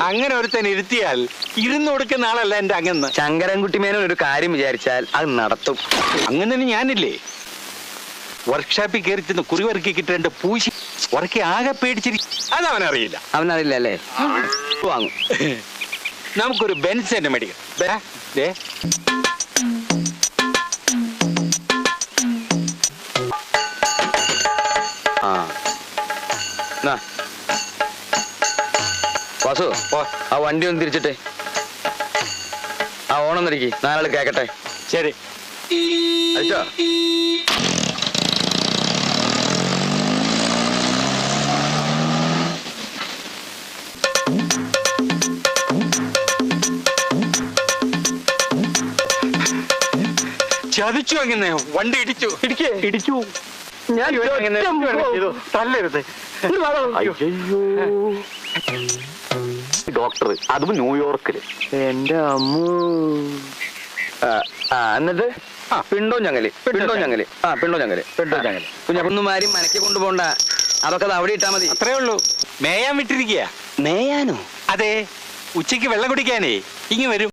അങ്ങനെ ഒരുത്തൻ ഇരുത്തിയാൽ ഇരുന്ന് കൊടുക്കുന്ന ആളല്ല എന്റെ അങ്ങന്ന്. ശങ്കരൻകുട്ടി മേനോൻ ഒരു കാര്യം വിചാരിച്ചാൽ അത് നടത്തും. അങ്ങനെ ഞാനില്ലേ? വർക്ക്ഷോപ്പിൽ കയറി ചെന്ന് കുറിവറുക്കി കിട്ടേണ്ട പൂശി ഉറക്കി ആകെ പേടിച്ചിരി അതവനറിയില്ല. അവനറിയില്ല അല്ലേ വാങ്ങും. നമുക്കൊരു ബെൻസ് തന്നെ മേടിക്കാം. ആ. വാസു ആ. വണ്ടി ഒന്ന് തിരിച്ചിട്ടെ. ആ ഓണം തിരിക്കി നാലാൾ കേക്കട്ടെ. ശരി. അയച്ചോ ചതിച്ചു അങ്ങനെ വണ്ടി ഇടിച്ചു. ഇടിക്കേ? ഇടിച്ചു. ഞാൻ. തല്ലരുത്. അയ്യോ ഡോക്ടർ അതും ന്യൂയോർക്കിൽ. എന്റെ അമ്മ. എന്നിട്ട്? ആ പിണ്ടോ ഞങ്ങൽ പിണ്ടോ ഞങ്ങൽ. ആ പിണ്ടോ ഞങ്ങൽ പിണ്ടോ ഞങ്ങൽ. കുഞ്ഞപ്പന്നുമാരും മനക്കി കൊണ്ടുപോണ്ട. അതൊക്കെ അവിടെ ഇട്ടാ മതി. അത്രേ ഉള്ളൂ. മേയാൻ വിട്ടിരിക്കുക മേയാനോ? അതെ. ഉച്ചയ്ക്ക് വെള്ളം കുടിക്കാനേ. ഇങ്ങ് വരും.